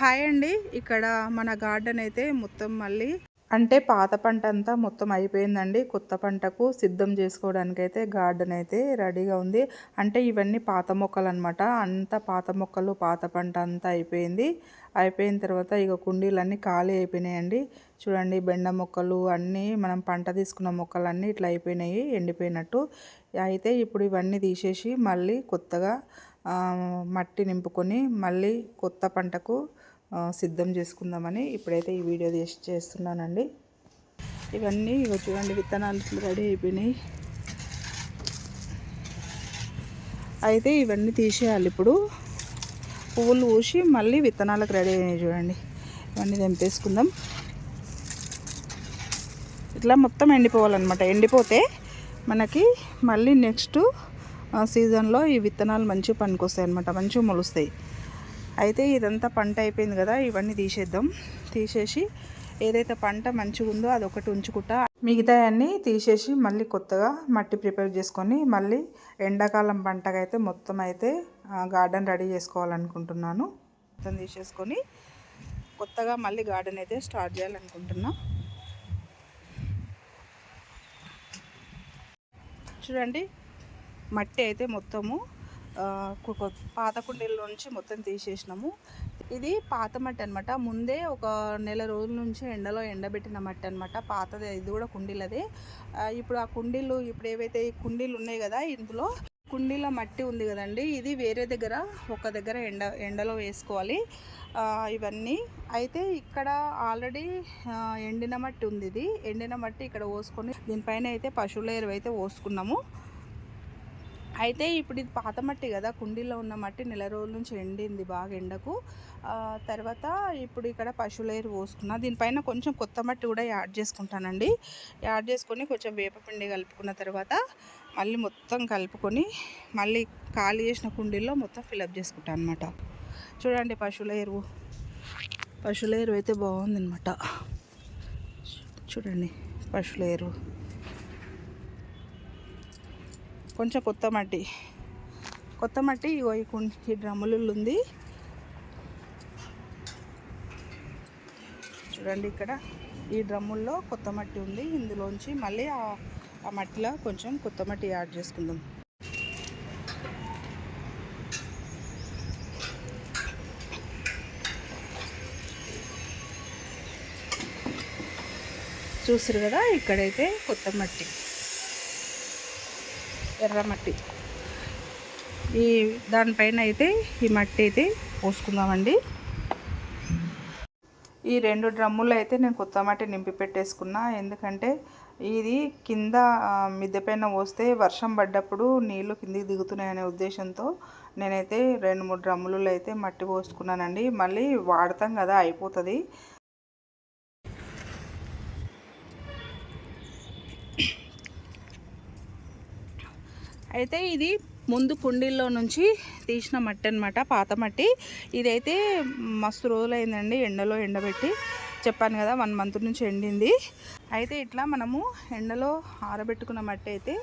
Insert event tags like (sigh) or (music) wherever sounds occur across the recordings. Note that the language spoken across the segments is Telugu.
హాయ్ అండి. ఇక్కడ మన గార్డెన్ అయితే మొత్తం మళ్ళీ అంటే పాత పంట అంతా మొత్తం అయిపోయిందండి. కొత్త పంటకు సిద్ధం చేసుకోవడానికి అయితే గార్డెన్ అయితే రెడీగా ఉంది. అంటే ఇవన్నీ పాత మొక్కలు అనమాట అంత పాత మొక్కలు పాత పంట అంతా అయిపోయింది. అయిపోయిన తర్వాత ఇక కుండీలన్నీ ఖాళీ అయిపోయినాయండి. చూడండి బెండ మొక్కలు అన్నీ మనం పంట తీసుకున్న మొక్కలన్నీ ఇట్లా అయిపోయినాయి ఎండిపోయినట్టు. అయితే ఇప్పుడు ఇవన్నీ తీసేసి మళ్ళీ కొత్తగా మట్టి నింపుకొని మళ్ళీ కొత్త పంటకు సిద్ధం చేసుకుందామని ఇప్పుడైతే ఈ వీడియో చేసి చేస్తున్నానండి. ఇవన్నీ చూడండి విత్తనాలు రెడీ అయిపోయినాయి. అయితే ఇవన్నీ తీసేయాలి ఇప్పుడు. పువ్వులు పూసి మళ్ళీ విత్తనాలకు రెడీ అయినాయి చూడండి. ఇవన్నీ తెంపేసుకుందాం. ఇట్లా మొత్తం ఎండిపోవాలన్నమాట. ఎండిపోతే మనకి మళ్ళీ నెక్స్ట్ సీజన్లో ఈ విత్తనాలు మంచిగా పనికొస్తాయి అనమాట మంచిగా మొలుస్తాయి. అయితే ఇదంతా పంట అయిపోయింది కదా ఇవన్నీ తీసేద్దాం. తీసేసి ఏదైతే పంట మంచిగా ఉందో అది ఒకటి ఉంచుకుంటా. మిగతా అన్నీ తీసేసి మళ్ళీ కొత్తగా మట్టి ప్రిపేర్ చేసుకొని మళ్ళీ ఎండాకాలం పంటగా అయితే మొత్తం అయితే గార్డెన్ రెడీ చేసుకోవాలనుకుంటున్నాను. మొత్తం తీసేసుకొని కొత్తగా మళ్ళీ గార్డెన్ అయితే స్టార్ట్ చేయాలనుకుంటున్నా. చూడండి మట్టి అయితే మొత్తము పాత కుండీల నుంచి మొత్తం తీసేసినాము. ఇది పాత మట్టి అనమాట ముందే ఒక నెల రోజుల నుంచి ఎండలో ఎండబెట్టిన మట్టి అనమాట పాతది ఇది కూడా కుండీలదే. ఇప్పుడు ఆ కుండీలు ఇప్పుడు ఏవైతే కుండీలు ఉన్నాయి కదా ఇందులో కుండీల మట్టి ఉంది కదండి. ఇది వేరే దగ్గర ఒక దగ్గర ఎండ ఎండలో వేసుకోవాలి. ఇవన్నీ. అయితే ఇక్కడ ఆల్రెడీ ఎండిన మట్టి ఉంది ఇది. ఎండిన మట్టి ఇక్కడ పోసుకొని దీనిపైన అయితే పశువుల ఎరువు అయితే పోసుకున్నాము. అయితే ఇప్పుడు ఇది పాత మట్టి కదా కుండీలో ఉన్న మట్టి నెల రోజుల నుంచి ఎండింది బాగా ఎండకు. తర్వాత ఇప్పుడు ఇక్కడ పశువుల ఎరువు పోసుకున్నా దీనిపైన కొంచెం కొత్త మట్టి కూడా యాడ్ చేసుకుంటానండి. యాడ్ చేసుకొని కొంచెం వేపపిండి కలుపుకున్న తర్వాత మళ్ళీ మొత్తం కలుపుకొని మళ్ళీ ఖాళీ చేసిన కుండీల్లో మొత్తం ఫిలప్ చేసుకుంటాను అనమాట చూడండి పశువుల ఎరువు. పశువుల ఎరువు అయితే బాగుందన్నమాట. చూడండి పశువుల ఎరువు. కొంచెం కొత్త మట్టి. కొత్త మట్టి ఇగో ఈ డ్రమ్ములు ఉంది చూడండి ఇక్కడ ఈ డ్రమ్ముల్లో కొత్త మట్టి ఉంది. ఇందులోంచి మళ్ళీ ఆ మట్టిలో కొంచెం కొత్త మట్టి యాడ్ చేసుకుందాం. చూసారు కదా ఇక్కడైతే కొత్త మట్టి. ఎర్రమట్టి ఈ దానిపైన అయితే ఈ మట్టి అయితే పోసుకుందామండి. ఈ రెండు డ్రమ్ములు అయితే నేను కొత్త మట్టి నింపి పెట్టేసుకున్నా. ఎందుకంటే ఇది కింద మిద్దె పైన పోస్తే వర్షం పడ్డప్పుడు నీళ్ళు కిందికి దిగుతున్నాయనే ఉద్దేశంతో నేనైతే రెండు మూడు డ్రమ్ములలో అయితే మట్టి పోసుకున్నానండి. మళ్ళీ వాడతాం కదా అయిపోతుంది. అయితే ఇది ముందు కుండీల్లో నుంచి తీసిన మట్టి అనమాట పాత మట్టి. ఇదైతే మస్తు రోజులైందండి ఎండలో ఎండబెట్టి. చెప్పాను కదా వన్ మంత్ నుంచి ఎండింది. అయితే ఇట్లా మనము ఎండలో ఆరబెట్టుకున్న మట్టి అయితే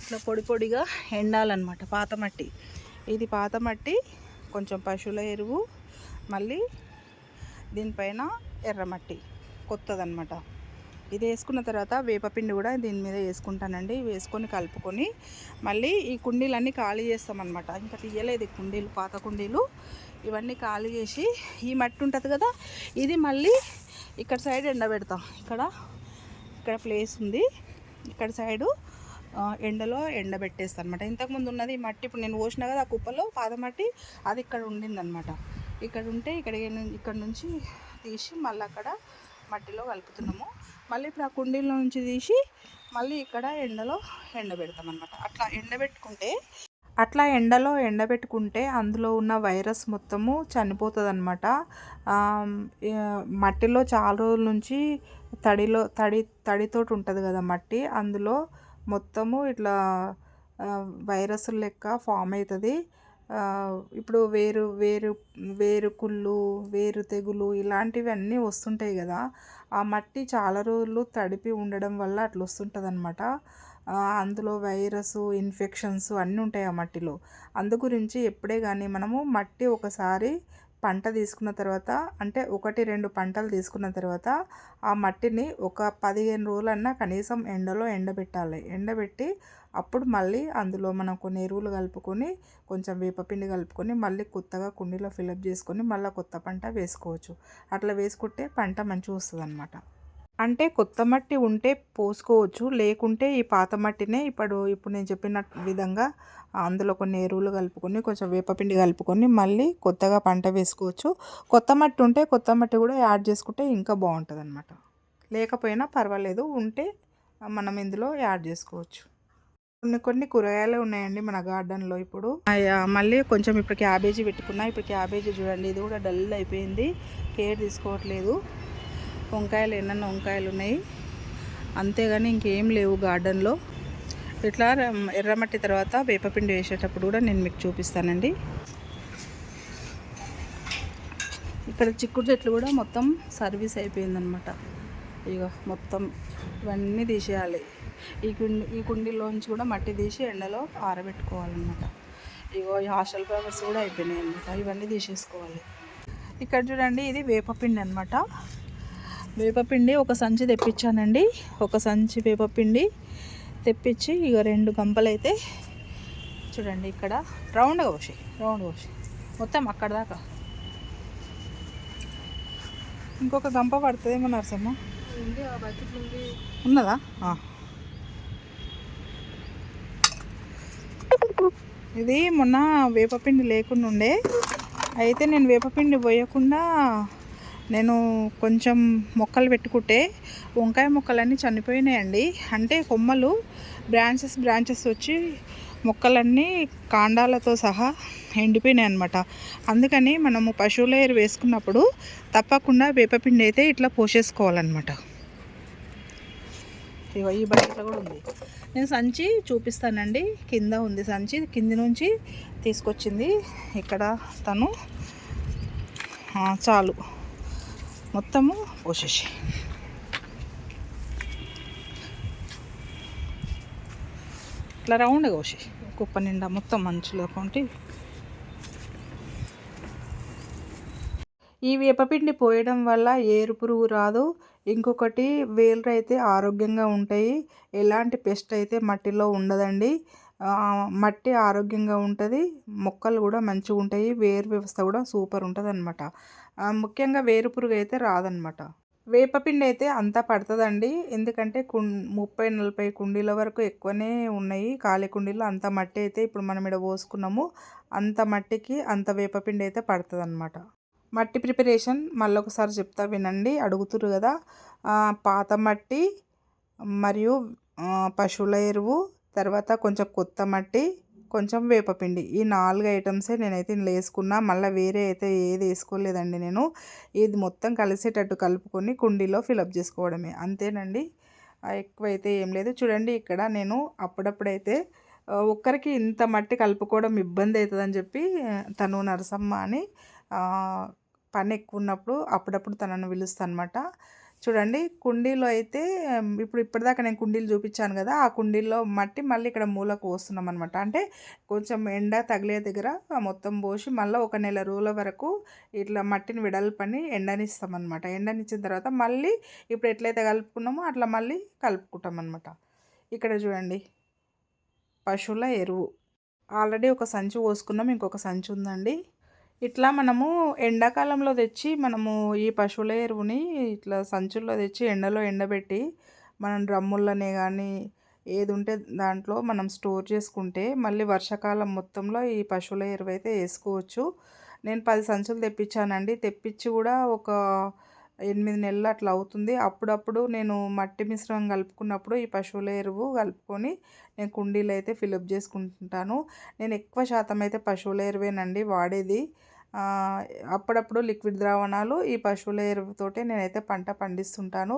ఇట్లా పొడి పొడిగా ఎండాలన్నమాట పాత మట్టి. ఇది పాత మట్టి కొంచెం పశువుల ఎరువు మళ్ళీ దీనిపైన ఎర్రమట్టి కొత్తదనమాట ఇది వేసుకున్న తర్వాత వేపపిండి కూడా దీని మీద వేసుకుంటానండి. వేసుకొని కలుపుకొని మళ్ళీ ఈ కుండీలన్నీ ఖాళీ చేస్తామన్నమాట. ఇంకా తీయలేదు కుండీలు పాత కుండీలు. ఇవన్నీ ఖాళీ చేసి ఈ మట్టి ఉంటుంది కదా ఇది మళ్ళీ ఇక్కడ సైడ్ ఎండబెడతాం. ఇక్కడ ఇక్కడ ప్లేస్ ఉంది. ఇక్కడ సైడు ఎండలో ఎండబెట్టేస్తాను అనమాట ఇంతకుముందు ఉన్నది మట్టి ఇప్పుడు నేను పోసిన కదా ఆ కుప్పలో పాత మట్టి అది ఇక్కడ ఉండిందనమాట ఇక్కడ ఉంటే ఇక్కడ ఇక్కడ నుంచి తీసి మళ్ళీ అక్కడ మట్టిలో కలుపుతున్నాము. మళ్ళీ ఇప్పుడు ఆ కుండీలో నుంచి తీసి మళ్ళీ ఇక్కడ ఎండలో ఎండబెడతాం అనమాట అట్లా ఎండబెట్టుకుంటే అట్లా ఎండలో ఎండబెట్టుకుంటే అందులో ఉన్న వైరస్ మొత్తము చనిపోతుంది అనమాట మట్టిలో చాలా రోజుల నుంచి తడిలో తడి తడితోటి ఉంటుంది కదా మట్టి. అందులో మొత్తము ఇట్లా వైరస్ లెక్క ఫామ్ అవుతుంది ఇప్పుడు వేరు వేరు వేరు కుళ్ళు వేరు తెగులు ఇలాంటివి అన్నీ వస్తుంటాయి కదా. ఆ మట్టి చాలా రోజులు తడిపి ఉండడం వల్ల అట్లా వస్తుంటుంది అనమాట అందులో వైరస్ ఇన్ఫెక్షన్స్ అన్నీ ఉంటాయి ఆ మట్టిలో. అందు గురించి ఎప్పుడే కానీ మనము మట్టి ఒకసారి పంట తీసుకున్న తర్వాత అంటే ఒకటి రెండు పంటలు తీసుకున్న తర్వాత ఆ మట్టిని ఒక పదిహేను రోజులన్నా కనీసం ఎండలో ఎండబెట్టాలి. ఎండబెట్టి అప్పుడు మళ్ళీ అందులో మనం కొన్ని ఎరువులు కలుపుకొని కొంచెం వేపపిండి కలుపుకొని మళ్ళీ కొత్తగా కుండీలో ఫిలప్ చేసుకొని మళ్ళీ కొత్త పంట వేసుకోవచ్చు. అట్లా వేసుకుంటే పంట మంచిగా వస్తుంది అనమాట అంటే కొత్త మట్టి ఉంటే పోసుకోవచ్చు లేకుంటే ఈ పాత మట్టినే ఇప్పుడు ఇప్పుడు నేను చెప్పిన విధంగా అందులో కొన్ని ఎరువులు కలుపుకొని కొంచెం వేపపిండి కలుపుకొని మళ్ళీ కొత్తగా పంట వేసుకోవచ్చు. కొత్త మట్టి ఉంటే కొత్త మట్టి కూడా యాడ్ చేసుకుంటే ఇంకా బాగుంటుంది అనమాట లేకపోయినా పర్వాలేదు ఉంటే మనం ఇందులో యాడ్ చేసుకోవచ్చు. కొన్ని కొన్ని కూరగాయలు ఉన్నాయండి మన గార్డెన్లో ఇప్పుడు. మళ్ళీ కొంచెం ఇప్పుడు క్యాబేజీ పెట్టుకున్నా. ఇప్పుడు క్యాబేజీ చూడండి ఇది కూడా డల్ అయిపోయింది. కేర్ తీసుకోవట్లేదు. వంకాయలు ఎన్నెన్న వంకాయలు ఉన్నాయి. అంతేగాని ఇంకేం లేవు గార్డెన్లో. ఇట్లా ఎర్రమట్టి తర్వాత వేపపిండి వేసేటప్పుడు కూడా నేను మీకు చూపిస్తానండి. ఇక్కడ చిక్కుడు చెట్లు కూడా మొత్తం సర్వీస్ అయిపోయిందనమాట. ఇక మొత్తం ఇవన్నీ తీసేయాలి. ఈ కుండి ఈ కుండీలోంచి కూడా మట్టి తీసి ఎండలో ఆరబెట్టుకోవాలన్నమాట. ఇగో ఈ హాస్టల్ పేపర్స్ కూడా అయిపోయినాయి అనమాట ఇవన్నీ తీసేసుకోవాలి. ఇక్కడ చూడండి ఇది వేపపిండి అనమాట వేపపిండి ఒక సంచి తెప్పించానండి. ఒక సంచి వేపపిండి తెప్పించి ఇక రెండు గంపలు అయితే చూడండి ఇక్కడ. రౌండ్గా పోసి రౌండ్ పోసి మొత్తం అక్కడ దాకా. ఇంకొక గంప పడుతుందేమో నరసమ్మ ఉన్నదా? ఇది మొన్న వేపపిండి లేకుండా ఉండే. అయితే నేను వేపపిండి పోయకుండా నేను కొంచెం మొక్కలు పెట్టుకుంటే వంకాయ మొక్కలన్నీ చనిపోయినాయండి. అంటే కొమ్మలు బ్రాంచెస్ బ్రాంచెస్ వచ్చి మొక్కలన్నీ కాండాలతో సహా ఎండిపోయినాయి అనమాట అందుకని మనము పశువుల ఎరు వేసుకున్నప్పుడు తప్పకుండా వేపపిండి అయితే ఇట్లా పోసేసుకోవాలన్నమాట. ఈ బయట కూడా ఉంది. నేను సంచి చూపిస్తానండి. కింద ఉంది సంచి. కింది నుంచి తీసుకొచ్చింది ఇక్కడ తను. చాలు. మొత్తము పోసేసి. ఇట్లా రౌండ్గా పోసి కుప్ప నిండా మొత్తం మంచులో కొంటి ఈ వేపపిండి పోయడం వల్ల ఏరు పురుగు రాదు. ఇంకొకటి వేలు అయితే ఆరోగ్యంగా ఉంటాయి. ఎలాంటి పెస్ట్ అయితే మట్టిలో ఉండదండి. మట్టి ఆరోగ్యంగా ఉంటుంది. మొక్కలు కూడా మంచిగా ఉంటాయి. వేరు వ్యవస్థ కూడా సూపర్ ఉంటుంది అనమాట ముఖ్యంగా వేరు పురుగు అయితే రాదనమాట వేపపిండి అయితే అంతా పడుతుందండి. ఎందుకంటే కుం ముప్పై నలభై కుండీల వరకు ఎక్కువనే ఉన్నాయి. ఖాళీ కుండీలో అంత మట్టి అయితే ఇప్పుడు మనం ఇక్కడ పోసుకున్నాము. అంత మట్టికి అంత వేపపిండి అయితే పడుతుంది అనమాట మట్టి ప్రిపరేషన్ మళ్ళీ ఒకసారి చెప్తా వినండి. అడుగుతురు కదా. పాత మట్టి మరియు పశువుల ఎరువు తర్వాత కొంచెం కొత్త మట్టి కొంచెం వేపపిండి ఈ నాలుగు ఐటమ్సే నేనైతే ఇందులో వేసుకున్నా. మళ్ళీ వేరే అయితే ఏది వేసుకోలేదండి నేను. ఇది మొత్తం కలిసేటట్టు కలుపుకొని కుండీలో ఫిలప్ చేసుకోవడమే. అంతేనండి. ఎక్కువైతే ఏం లేదు. చూడండి ఇక్కడ నేను అప్పుడప్పుడైతే ఒక్కరికి ఇంత మట్టి కలుపుకోవడం ఇబ్బంది అవుతుందని చెప్పి తను నరసమ్మ అని పని ఎక్కువ ఉన్నప్పుడు అప్పుడప్పుడు తనను పిలుస్తాను అనమాట చూడండి కుండీలో అయితే ఇప్పుడు ఇప్పటిదాకా నేను కుండీలు చూపించాను కదా ఆ కుండీలో మట్టి మళ్ళీ ఇక్కడ మూలకు పోస్తున్నాం అనమాట అంటే కొంచెం ఎండ తగిలే దగ్గర మొత్తం పోసి మళ్ళీ ఒక నెల రోజుల వరకు ఇట్లా మట్టిని విడల్పని ఎండనిస్తామన్నమాట. ఎండనిచ్చిన తర్వాత మళ్ళీ ఇప్పుడు ఎట్లయితే కలుపుకున్నామో అట్లా మళ్ళీ కలుపుకుంటాం అనమాట ఇక్కడ చూడండి పశువుల ఎరువు. ఆల్రెడీ ఒక సంచి పోసుకున్నాం ఇంకొక సంచి ఉందండి. ఇట్లా మనము ఎండాకాలంలో తెచ్చి మనము ఈ పశువుల ఎరువుని ఇట్లా సంచుల్లో తెచ్చి ఎండలో ఎండబెట్టి మనం డ్రమ్ముల్లోనే కానీ ఏది ఉంటే దాంట్లో మనం స్టోర్ చేసుకుంటే మళ్ళీ వర్షాకాలం మొత్తంలో ఈ పశువుల ఎరువు అయితే వేసుకోవచ్చు. నేను పది సంచులు తెప్పించానండి. తెప్పించి కూడా ఒక ఎనిమిది నెలలు అట్లా అవుతుంది. అప్పుడప్పుడు నేను మట్టి మిశ్రమం కలుపుకున్నప్పుడు ఈ పశువుల ఎరువు కలుపుకొని నేను కుండీలు అయితే ఫిలప్ చేసుకుంటుంటాను. నేను ఎక్కువ శాతం అయితే పశువుల ఎరువేనండి వాడేది. అప్పుడప్పుడు లిక్విడ్ ద్రావణాలు ఈ పశువుల ఎరువుతోటే నేనైతే పంట పండిస్తుంటాను.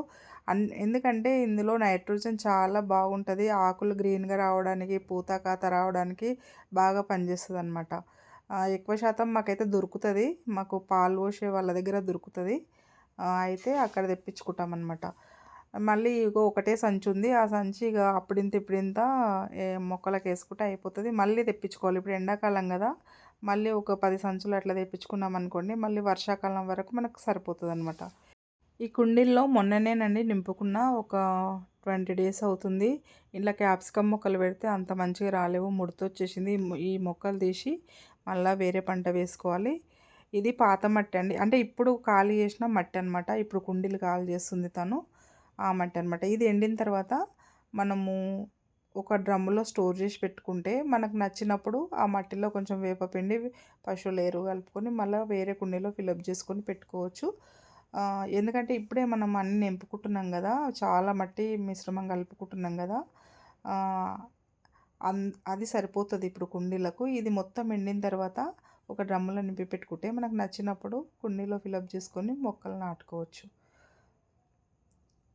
అన్ ఎందుకంటే ఇందులో నైట్రోజన్ చాలా బాగుంటుంది. ఆకులు గ్రీన్గా రావడానికి పూత కాత రావడానికి బాగా పనిచేస్తుంది అనమాట ఎక్కువ శాతం మాకైతే దొరుకుతుంది. మాకు పాలు పోసే వాళ్ళ దగ్గర దొరుకుతుంది. అయితే అక్కడ తెప్పించుకుంటాం అనమాట మళ్ళీ ఇగో ఒకటే సంచి ఉంది ఆ సంచి ఇక అప్పుడింత ఇప్పుడింత మొక్కలకు వేసుకుంటే అయిపోతుంది. మళ్ళీ తెప్పించుకోవాలి. ఇప్పుడు ఎండాకాలం కదా. మళ్ళీ ఒక పది సంచులు అట్లా తెప్పించుకున్నాం అనుకోండి మళ్ళీ వర్షాకాలం వరకు మనకు సరిపోతుంది అనమాట ఈ కుండీల్లో మొన్ననేనండి నింపుకున్న ఒక ట్వంటీ డేస్ అవుతుంది. ఇలా క్యాప్సికమ్ మొక్కలు పెడితే అంత మంచిగా రాలేవు. ముడత వచ్చేసింది. ఈ మొక్కలు తీసి మళ్ళీ వేరే పంట వేసుకోవాలి. ఇది పాత మట్టి అండి. అంటే ఇప్పుడు ఖాళీ చేసిన మట్టి అనమాట ఇప్పుడు కుండీలు ఖాళీ చేస్తుంది తను ఆ మట్టి అనమాట ఇది ఎండిన తర్వాత మనము ఒక డ్రమ్ములో స్టోర్ చేసి పెట్టుకుంటే మనకు నచ్చినప్పుడు ఆ మట్టిలో కొంచెం వేపపిండి పశువుల ఎరువు కలుపుకొని మళ్ళీ వేరే కుండీలో ఫిలప్ చేసుకొని పెట్టుకోవచ్చు. ఎందుకంటే ఇప్పుడే మనం అన్ని నింపుకుంటున్నాం కదా చాలా మట్టి మిశ్రమం కలుపుకుంటున్నాం కదా అన్ అది సరిపోతుంది ఇప్పుడు కుండీలకు. ఇది మొత్తం ఎండిన తర్వాత ఒక డ్రమ్ములో నింపి పెట్టుకుంటే మనకు నచ్చినప్పుడు కుండీలో ఫిలప్ చేసుకొని మొక్కలు నాటుకోవచ్చు.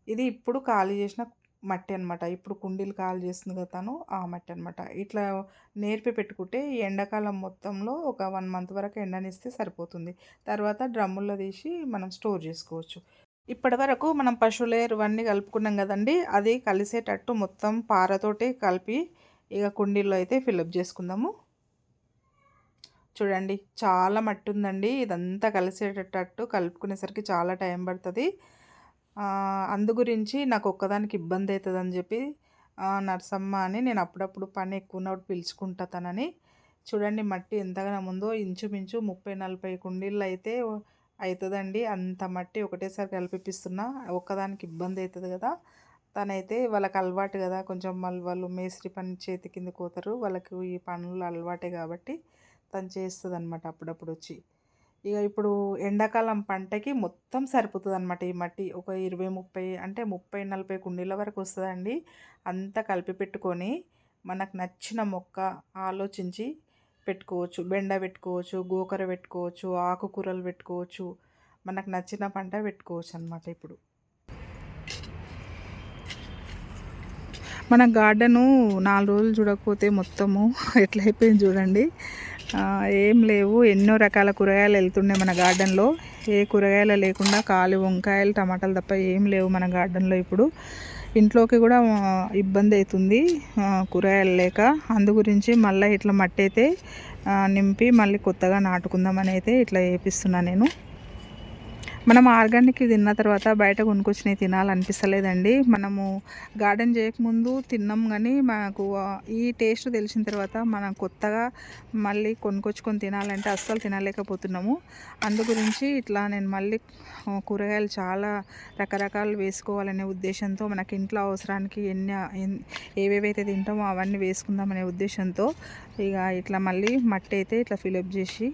ఇది ఇప్పుడు ఖాళీ చేసిన మట్టి అనమాట ఇప్పుడు కుండీలు ఖాళీ చేస్తుంది కదా తను ఆ మట్టి అనమాట ఇట్లా నేర్పి పెట్టుకుంటే ఎండాకాలం మొత్తంలో ఒక వన్ మంత్ వరకు ఎండనిస్తే సరిపోతుంది. తర్వాత డ్రమ్ముల్లో తీసి మనం స్టోర్ చేసుకోవచ్చు. ఇప్పటి వరకు మనం పశువుల ఎరువన్నీ కలుపుకున్నాం కదండి. అది కలిసేటట్టు మొత్తం పారతోటి కలిపి ఇక కుండీల్లో అయితే ఫిలప్ చేసుకుందాము. చూడండి చాలా మట్టి ఉందండి ఇదంతా కలిసేటట్టు కలుపుకునేసరికి చాలా టైం పడుతుంది. అందు గురించి నాకు ఒక్కదానికి ఇబ్బంది అవుతుందని చెప్పి నర్సమ్మ అని నేను అప్పుడప్పుడు పని ఎక్కువ ఉన్నప్పుడు పిలుచుకుంటా తనని. చూడండి మట్టి ఎంతగానో ముందో ఇంచుమించు ముప్పై నలభై కుండీళ్ళు అయితే అవుతుందండి అంత మట్టి ఒకటేసారి కలిపిస్తున్నా ఒక్కదానికి ఇబ్బంది అవుతుంది కదా. తనైతే వాళ్ళకి అలవాటు కదా కొంచెం మళ్ళీ వాళ్ళు మేస్త్రి పని చేతి కింద కోతారు వాళ్ళకి ఈ పనులు అలవాటే కాబట్టి. తను చేస్తుంది అనమాట అప్పుడప్పుడు వచ్చి ఇక ఇప్పుడు ఎండాకాలం పంటకి మొత్తం సరిపోతుంది అనమాట ఈ మట్టి. ఒక ఇరవై ముప్పై అంటే ముప్పై నలభై కుండీల వరకు వస్తుందండి. అంతా కలిపి పెట్టుకొని మనకు నచ్చిన మొక్క ఆలోచించి పెట్టుకోవచ్చు. బెండ పెట్టుకోవచ్చు గోకర పెట్టుకోవచ్చు ఆకుకూరలు పెట్టుకోవచ్చు. మనకు నచ్చిన పంట పెట్టుకోవచ్చు అనమాట ఇప్పుడు. మన గార్డెను నాలుగు రోజులు చూడకపోతే మొత్తము (laughs) ఎట్లయిపోయింది చూడండి. ఏం లేవు. ఎన్నో రకాల కూరగాయలు వెళ్తుండే మన గార్డెన్లో. ఏ కూరగాయలు లేకుండా కాలు వంకాయలు టమాటాలు తప్ప ఏం లేవు మన గార్డెన్లో ఇప్పుడు. ఇంట్లోకి కూడా ఇబ్బంది అవుతుంది కూరగాయలు లేక. అందు గురించి మళ్ళీ ఇట్లా మట్టి అయితే నింపి మళ్ళీ కొత్తగా నాటుకుందామని అయితే ఇట్లా వేపిస్తున్నా నేను. మనం ఆర్గానిక్ తిన్న తర్వాత బయట కొనుక్కొచ్చినవి తినాలనిపిస్తలేదండి. మనము గార్డెన్ చేయకముందు తిన్నాం కానీ మనకు ఈ టేస్ట్ తెలిసిన తర్వాత మనం కొత్తగా మళ్ళీ కొనుక్కొచ్చుకొని తినాలంటే అస్సలు తినలేకపోతున్నాము. అందు గురించి ఇట్లా నేను మళ్ళీ కూరగాయలు చాలా రకరకాలు వేసుకోవాలనే ఉద్దేశంతో మనకి ఇంట్లో అవసరానికి ఎన్ని ఏవేవైతే తింటామో అవన్నీ వేసుకుందామనే ఉద్దేశంతో ఇక ఇట్లా మళ్ళీ మట్టి అయితే ఇట్లా ఫిలప్ చేసి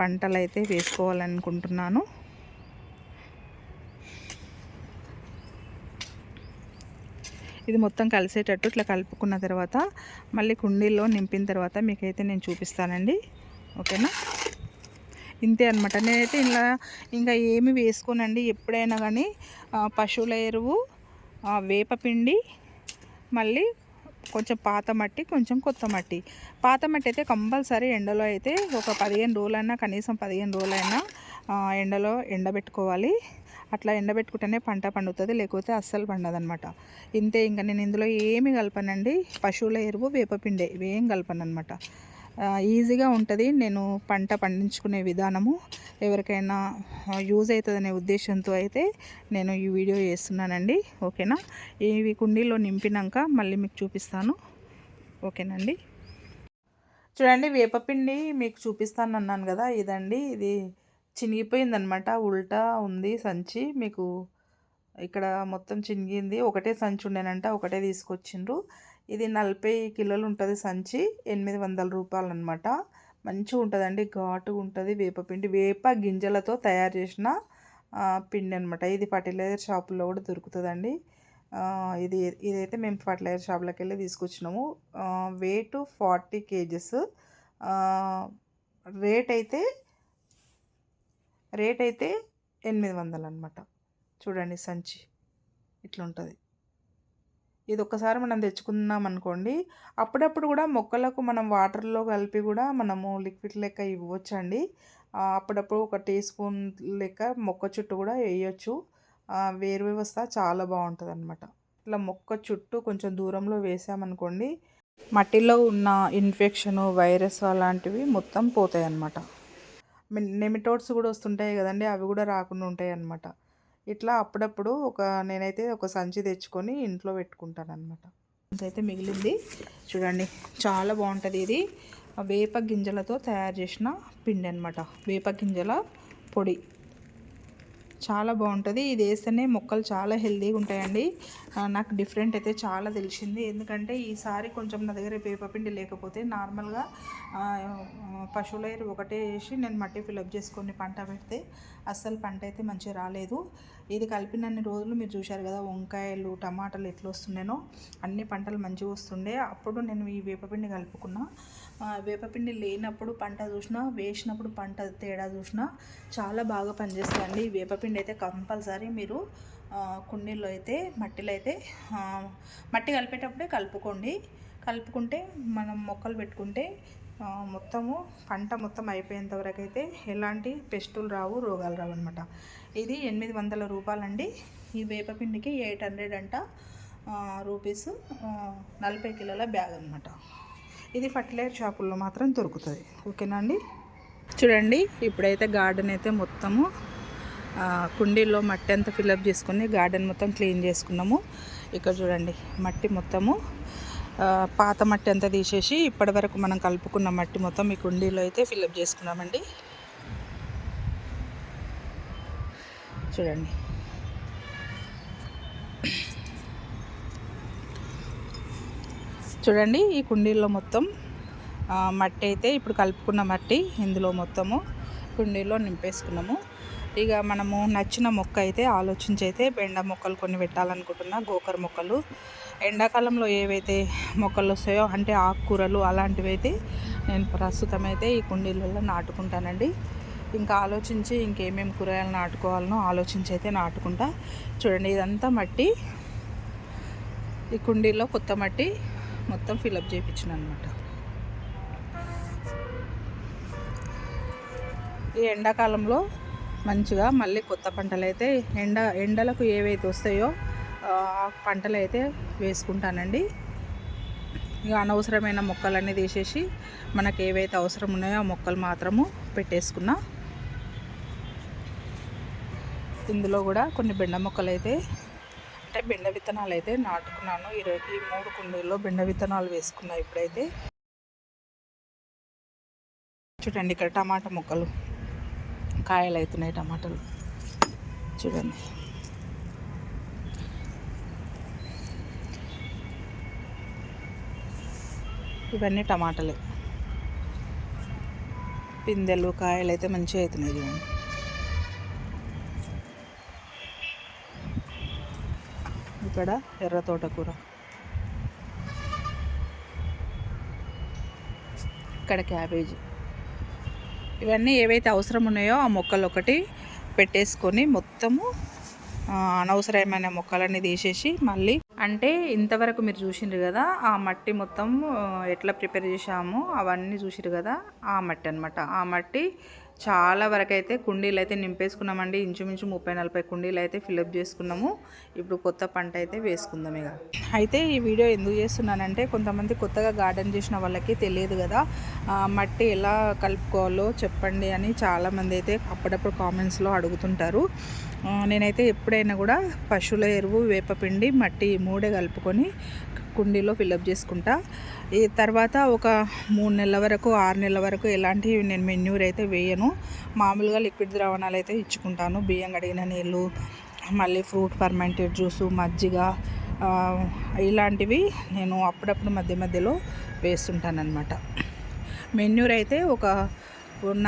పంటలు అయితే వేసుకోవాలనుకుంటున్నాను. ఇది మొత్తం కలిసేటట్టు ఇట్లా కలుపుకున్న తర్వాత మళ్ళీ కుండీల్లో నింపిన తర్వాత మీకైతే నేను చూపిస్తానండి. ఓకేనా? ఇంతే అనమాట నేనైతే ఇలా ఇంకా ఏమి వేసుకోనండి. ఎప్పుడైనా కానీ పశువుల ఎరువు వేపపిండి మళ్ళీ కొంచెం పాత మట్టి కొంచెం కొత్త మట్టి. పాత మట్టి అయితే కంపల్సరీ ఎండలో అయితే ఒక పదిహేను రోజులైనా కనీసం పదిహేను రోజులైనా ఎండలో ఎండబెట్టుకోవాలి. అట్లా ఎండబెట్టుకుంటేనే పంట పండుతుంది లేకపోతే అస్సలు పండదనమాట ఇంతే ఇంకా నేను ఇందులో ఏమి కలపనండి పశువుల ఎరువు వేపపిండే ఇవేం కలపను అనమాట ఈజీగా ఉంటుంది నేను పంట పండించుకునే విధానము. ఎవరికైనా యూజ్ అవుతుందనే ఉద్దేశంతో అయితే నేను ఈ వీడియో చేస్తున్నానండి. ఓకేనా? ఇవి కుండీలో నింపినాక మళ్ళీ మీకు చూపిస్తాను. ఓకేనండి? చూడండి వేపపిండి మీకు చూపిస్తాను అన్నాను కదా ఇదండి ఇది చినిగిపోయిందనమాట. ఉల్టా ఉంది సంచి. మీకు ఇక్కడ మొత్తం చినిగింది. ఒకటే సంచి ఉండేనంట ఒకటే తీసుకొచ్చిండ్రు. ఇది నలభై కిలోలు ఉంటుంది సంచి ఎనిమిది వందల రూపాయలు అనమాట మంచిగా ఉంటుందండి ఘాటుగా ఉంటుంది వేపపిండి వేప గింజలతో తయారు చేసిన పిండి అనమాట ఇది ఫర్టిలైజర్ షాపుల్లో కూడా దొరుకుతుందండి. ఇది ఇదైతే మేము ఫర్టిలైజర్ షాప్లోకి వెళ్ళి తీసుకొచ్చినాము వెయిట్ ఫార్టీ కేజెస్. రేట్ అయితే రేట్ అయితే ఎనిమిది వందలు అనమాట చూడండి సంచి ఇట్లుంటుంది. ఇది ఒక్కసారి మనం తెచ్చుకున్నాం అనుకోండి అప్పుడప్పుడు కూడా మొక్కలకు మనం వాటర్లో కలిపి కూడా మనము లిక్విడ్ లెక్క ఇవ్వచ్చండి. అప్పుడప్పుడు ఒక టీ స్పూన్ లెక్క మొక్క చుట్టూ కూడా వేయచ్చు. వేరు వ్యవస్థ చాలా బాగుంటుంది అనమాట ఇట్లా మొక్క చుట్టూ కొంచెం దూరంలో వేసామనుకోండి మట్టిలో ఉన్న ఇన్ఫెక్షన్ వైరస్ అలాంటివి మొత్తం పోతాయి అన్నమాట నెమిటోడ్స్ కూడా వస్తుంటాయి కదండి అవి కూడా రాకుండా ఉంటాయి అన్నమాట ఇట్లా అప్పుడప్పుడు ఒక నేనైతే ఒక సంచి తెచ్చుకొని ఇంట్లో పెట్టుకుంటాను అనమాట అయితే మిగిలింది. చూడండి చాలా బాగుంటుంది ఇది. వేప గింజలతో తయారు చేసిన పిండి అనమాట వేప గింజల పొడి. చాలా బాగుంటుంది. ఇది వేస్తేనే మొక్కలు చాలా హెల్తీగా ఉంటాయండి. నాకు డిఫరెంట్ అయితే చాలా తెలిసింది. ఎందుకంటే ఈసారి కొంచెం నా దగ్గర వేపపిండి లేకపోతే నార్మల్గా పశువుల ఎరువు ఒకటే వేసి నేను మట్టి ఫిలప్ చేసుకొని పంట పెడితే అస్సలు పంట అయితే మంచిగా రాలేదు. ఇది కలిపినన్ని రోజులు మీరు చూశారు కదా వంకాయలు టమాటాలు ఎట్లా వస్తుండేనో అన్ని పంటలు మంచిగా వస్తుండే. అప్పుడు నేను ఈ వేపపిండి కలుపుకున్నా. వేపపిండి లేనప్పుడు పంట చూసినా వేసినప్పుడు పంట తేడా చూసినా చాలా బాగా పనిచేస్తుందండి. ఈ వేపపిండి అయితే కంపల్సరీ మీరు కుండీల్లో అయితే మట్టిలో అయితే మట్టి కలిపేటప్పుడే కలుపుకోండి. కలుపుకుంటే మనం మొక్కలు పెట్టుకుంటే మొత్తము పంట మొత్తం అయిపోయేంత వరకు అయితే ఎలాంటి పెస్టులు రావు రోగాలు రావు అనమాట ఇది ఎనిమిది వందల రూపాయలండి. ఈ వేపపిండికి ఎయిట్ హండ్రెడ్ అంట రూపీస్ నలభై కిలోల బ్యాగ్ అనమాట ఇది ఫర్టిలైజర్ షాపుల్లో మాత్రం దొరుకుతుంది. ఓకేనా అండి? చూడండి ఇప్పుడైతే గార్డెన్ అయితే మొత్తము కుండీల్లో మట్టి అంతా ఫిల్అప్ చేసుకుని గార్డెన్ మొత్తం క్లీన్ చేసుకున్నాము. ఇక్కడ చూడండి మట్టి మొత్తము పాత మట్టి అంతా తీసేసి ఇప్పటి వరకు మనం కలుపుకున్న మట్టి మొత్తం ఈ కుండీలో అయితే ఫిల్అప్ చేసుకున్నామండి. చూడండి. చూడండి ఈ కుండీల్లో మొత్తం మట్టి అయితే ఇప్పుడు కలుపుకున్న మట్టి ఇందులో మొత్తము కుండీలో నింపేసుకున్నాము. ఇక మనము నచ్చిన మొక్క అయితే ఆలోచించి అయితే బెండ మొక్కలు కొన్ని పెట్టాలనుకుంటున్నా గోకర మొక్కలు. ఎండాకాలంలో ఏవైతే మొక్కలు వస్తాయో అంటే ఆకుకూరలు అలాంటివి అయితే నేను ప్రస్తుతం అయితే ఈ కుండీలలో నాటుకుంటానండి. ఇంకా ఆలోచించి ఇంకేమేమి కూరగాయలు నాటుకోవాలనో ఆలోచించి అయితే నాటుకుంటా. చూడండి ఇదంతా మట్టి. ఈ కుండీలో కొత్త మట్టి మొత్తం ఫిలప్ చేయించిన అనమాట ఈ ఎండాకాలంలో మంచిగా మళ్ళీ కొత్త పంటలు అయితే ఎండ ఎండలకు ఏవైతే వస్తాయో పంటలు అయితే వేసుకుంటానండి. ఇక అనవసరమైన మొక్కలన్నీ తీసేసి మనకు ఏవైతే అవసరం ఉన్నాయో ఆ మొక్కలు మాత్రము పెట్టేసుకున్నా. ఇందులో కూడా కొన్ని బెండ మొక్కలు అయితే అంటే బెండ విత్తనాలు అయితే నాటుకున్నాను. ఈరోజు ఈ మూడు కుండీల్లో బెండ విత్తనాలు వేసుకున్నా ఇప్పుడైతే. చూడండి ఇక్కడ టమాటా మొక్కలు కాయలు అవుతున్నాయి టమాటాలు. చూడండి. ఇవన్నీ టమాటాలే. పిందెలు కాయలు అయితే మంచిగా అవుతున్నాయి చూడండి. ఇక్కడ ఎర్ర తోటకూర. ఇక్కడ క్యాబేజీ. ఇవన్నీ ఏవైతే అవసరం ఉన్నాయో ఆ మొక్కలు ఒకటి పెట్టేసుకొని మొత్తము అనవసరమైన మొక్కలన్నీ తీసేసి మళ్ళీ అంటే ఇంతవరకు మీరు చూసిండ్రు కదా ఆ మట్టి మొత్తం ఎట్లా ప్రిపేర్ చేసామో అవన్నీ చూసిరు కదా ఆ మట్టి అనమాట ఆ మట్టి చాలా వరకు అయితే కుండీలు అయితే నింపేసుకున్నామండి. ఇంచుమించు ముప్పై నలభై కుండీలు అయితే ఫిలప్ చేసుకున్నాము. ఇప్పుడు కొత్త పంట అయితే వేసుకుందాం ఇక. అయితే ఈ వీడియో ఎందుకు చేస్తున్నానంటే కొంతమంది కొత్తగా గార్డెన్ చేసిన వాళ్ళకి తెలియదు కదా మట్టి ఎలా కలుపుకోవాలో చెప్పండి అని చాలామంది అయితే అప్పుడప్పుడు కామెంట్స్లో అడుగుతుంటారు. నేనైతే ఎప్పుడైనా కూడా పశువుల ఎరువు వేపపిండి మట్టి మూడే కలుపుకొని కుండీలో ఫిల్అప్ చేసుకుంటా. ఈ తర్వాత ఒక మూడు నెలల వరకు ఆరు నెలల వరకు ఎలాంటి నేను మెన్యూర్ అయితే వేయను. మామూలుగా లిక్విడ్ ద్రావణాలు అయితే ఇచ్చుకుంటాను. బియ్యం కడిగిన నీళ్ళు మళ్ళీ ఫ్రూట్ ఫర్మెంటెడ్ జ్యూసు మజ్జిగ ఇలాంటివి నేను అప్పుడప్పుడు మధ్య మధ్యలో వేస్తుంటాను అనమాట మెన్యూర్ అయితే ఒక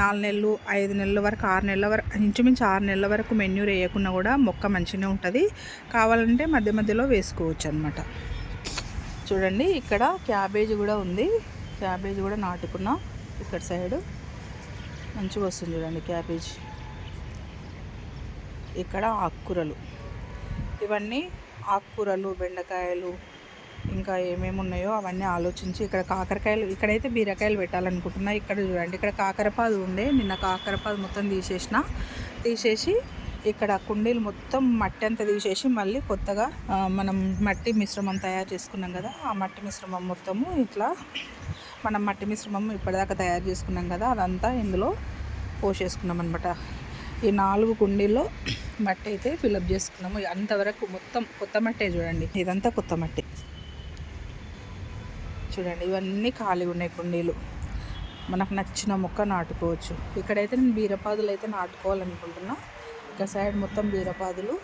నాలుగు నెలలు ఐదు నెలల వరకు ఆరు నెలల వరకు ఇంచుమించు ఆరు నెలల వరకు మెన్యూర్ వేయకుండా కూడా మొక్క మంచిగానే ఉంటుంది. కావాలంటే మధ్య మధ్యలో వేసుకోవచ్చు అనమాట చూడండి ఇక్కడ క్యాబేజీ కూడా ఉంది. క్యాబేజీ కూడా నాటుకున్నాం ఇక్కడ సైడ్. మంచిగా వస్తుంది చూడండి క్యాబేజీ. ఇక్కడ ఆకుకూరలు. ఇవన్నీ ఆకుకూరలు బెండకాయలు ఇంకా ఏమేమి ఉన్నాయో అవన్నీ ఆలోచించి ఇక్కడ కాకరకాయలు ఇక్కడైతే బీరకాయలు పెట్టాలనుకుంటున్నా. ఇక్కడ చూడండి ఇక్కడ కాకరపాదు ఉండే. నిన్న కాకరపాదు మొత్తం తీసేసిన. తీసేసి ఇక్కడ కుండీలు మొత్తం మట్టి అంతా తీసేసి మళ్ళీ కొత్తగా మనం మట్టి మిశ్రమం తయారు చేసుకున్నాం కదా ఆ మట్టి మిశ్రమం మొత్తము ఇట్లా మనం మట్టి మిశ్రమం ఇప్పటిదాకా తయారు చేసుకున్నాం కదా అదంతా ఇందులో పోసేసుకున్నాం అనమాట ఈ నాలుగు కుండీల్లో మట్టి అయితే ఫిలప్ చేసుకున్నాము. అంతవరకు మొత్తం కొత్త మట్టే చూడండి. ఇదంతా కొత్త మట్టి. చూడండి ఇవన్నీ ఖాళీ ఉన్నాయి కుండీలు. మనకు నచ్చిన మొక్క నాటుకోవచ్చు. ఇక్కడైతే నేను బీరపాదులు అయితే నాటుకోవాలనుకుంటున్నా. ఇక సైడ్ మొత్తం బీరపాదులు.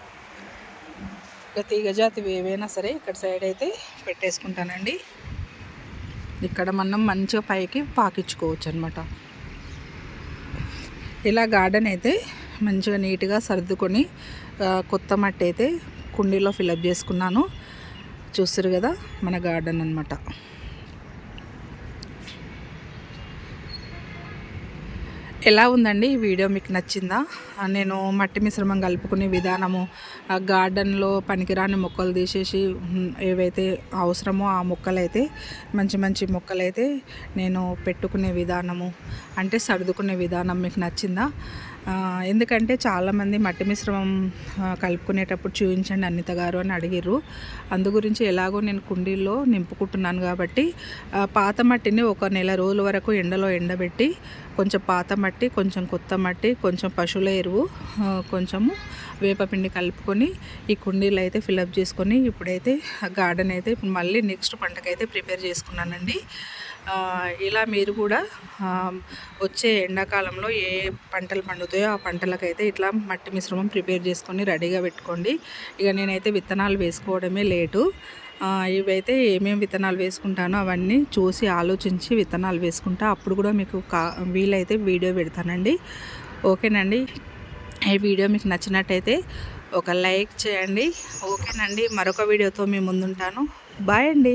ఇక తీగజాతివి ఏవైనా సరే ఇక్కడ సైడ్ అయితే పెట్టేసుకుంటానండి. ఇక్కడ మనం మంచిగా పైకి పాకించుకోవచ్చు అనమాట ఇలా గార్డెన్ అయితే మంచిగా నీట్గా సర్దుకొని కొత్త మట్టి అయితే కుండీలో ఫిలప్ చేసుకున్నాను. చూస్తారు కదా మన గార్డెన్ అనమాట ఎలా ఉందండి ఈ వీడియో? మీకు నచ్చిందా? నేను మట్టి మిశ్రమం కలుపుకునే విధానము ఆ గార్డెన్లో పనికిరాని మొక్కలు తీసేసి ఏవైతే అవసరమో ఆ మొక్కలైతే మంచి మంచి మొక్కలైతే నేను పెట్టుకునే విధానము అంటే సర్దుకునే విధానం మీకు నచ్చిందా? ఎందుకంటే చాలామంది మట్టి మిశ్రమం కలుపుకునేటప్పుడు చూపించండి అనిత గారు అని అడిగిర్రు. అందు గురించి ఎలాగో నేను కుండీల్లో నింపుకుంటున్నాను కాబట్టి పాత మట్టిని ఒక నెల రోజుల వరకు ఎండలో ఎండబెట్టి కొంచెం పాత మట్టి కొంచెం కొత్త మట్టి కొంచెం పశువుల ఎరువు కొంచెము వేపపిండి కలుపుకొని ఈ కుండీలు అయితే ఫిలప్ చేసుకొని ఇప్పుడైతే గార్డెన్ అయితే ఇప్పుడు మళ్ళీ నెక్స్ట్ పంటకైతే ప్రిపేర్ చేసుకున్నానండి. ఇలా మీరు కూడా వచ్చే ఎండాకాలంలో ఏ పంటలు పండుతాయో ఆ పంటలకైతే ఇట్లా మట్టి మిశ్రమం ప్రిపేర్ చేసుకొని రెడీగా పెట్టుకోండి. ఇక నేనైతే విత్తనాలు వేసుకోవడమే లేటు. ఇవైతే ఏమేమి విత్తనాలు వేసుకుంటానో అవన్నీ చూసి ఆలోచించి విత్తనాలు వేసుకుంటా అప్పుడు కూడా మీకు కా వీలైతే వీడియో పెడతానండి. ఓకేనండి? ఈ వీడియో మీకు నచ్చినట్టయితే ఒక లైక్ చేయండి. ఓకేనండి? మరొక వీడియోతో మీ ముందుంటాను. బాయ్ అండి.